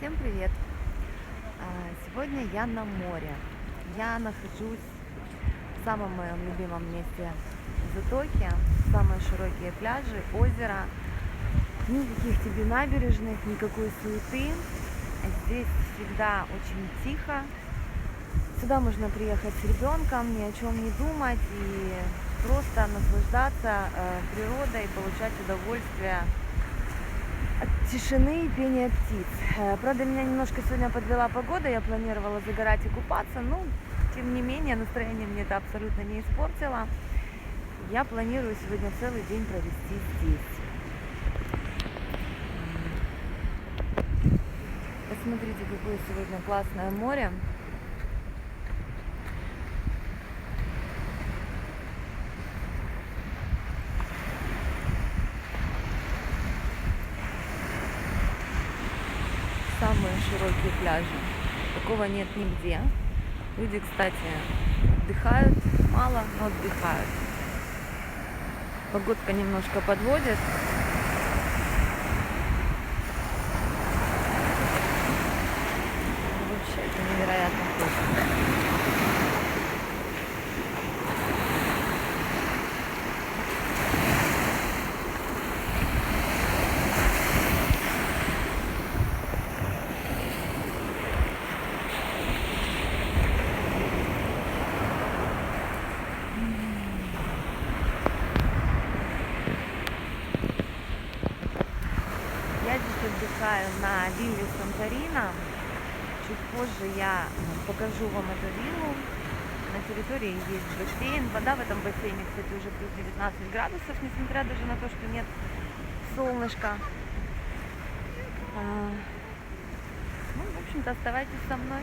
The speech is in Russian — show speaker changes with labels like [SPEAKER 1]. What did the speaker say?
[SPEAKER 1] Всем привет! А, Сегодня я на море. Я нахожусь в самом моем любимом месте в Затоке. Самые широкие пляжи, озеро. Никаких тебе набережных, никакой суеты. Здесь всегда очень тихо. Сюда можно приехать с ребенком, ни о чем не думать и просто наслаждаться э, природой, получать удовольствие тишины и пения птиц. Э, Правда, меня немножко сегодня подвела погода, я планировала загорать и купаться, но тем не менее настроение мне это абсолютно не испортило. Я планирую сегодня целый день провести здесь. Посмотрите, какое сегодня классное море. Самые широкие пляжи. Такого нет нигде. Люди, кстати, отдыхают мало, но отдыхают. Погодка немножко подводит. Ну, Вообще, это невероятно вкусно. Я здесь отдыхаю на вилле Санторина. Чуть позже я покажу вам эту виллу. На территории есть бассейн. Вода в этом бассейне, кстати, уже плюс 19 градусов, несмотря даже на то, что нет солнышка. А, Ну, в общем-то, оставайтесь со мной.